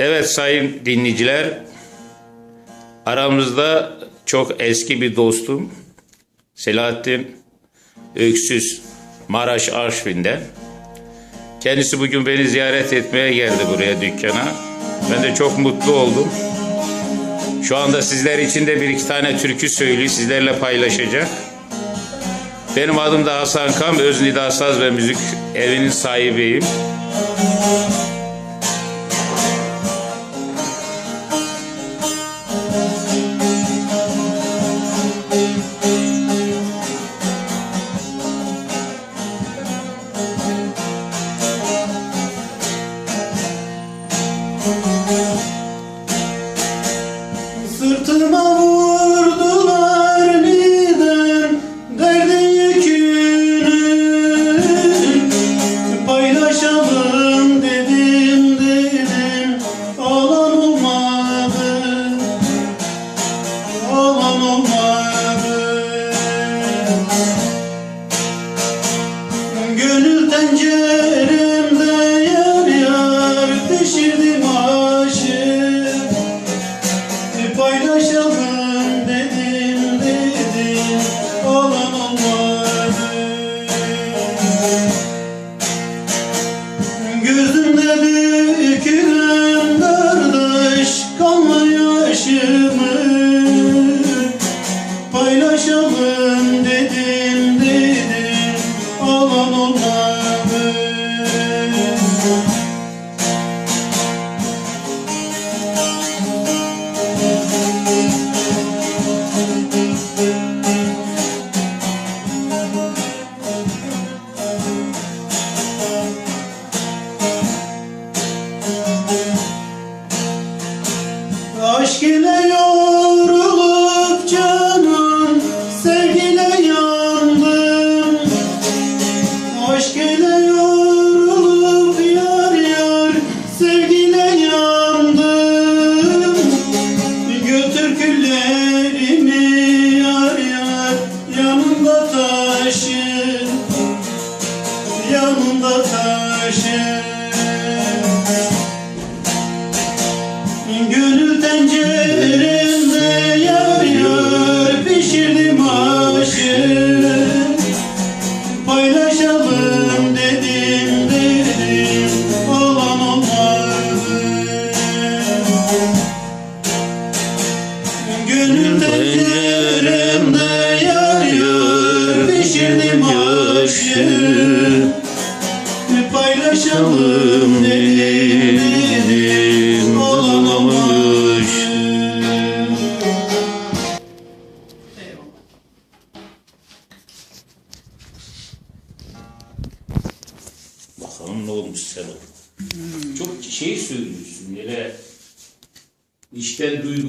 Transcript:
Evet sayın dinleyiciler, aramızda çok eski bir dostum Selahattin Öksüz Maraş Arşvin'den. Kendisi bugün beni ziyaret etmeye geldi buraya dükkana. Ben de çok mutlu oldum. Şu anda sizler için de bir iki tane türkü söylüyor, sizlerle paylaşacak. Benim adım da Hasan Kam, Öznida Saz ve Müzik evinin sahibiyim. Gönül tenceremde yar yar pişirdim aşı Paylaşalım dedim dedim Olan olmadı. Gözümde dökülen Aşk ile yorulup yar yar Sevgiyle yandım Götür küllerimi yar yar Yanımda taşı Yanımda taşı Gönül tenceremde yar yar pişirdim aşı Paylaşalım dedim olmamış Bakalım ne olmuş sana. Çok şey söylüyorsun. Böyle içten duygu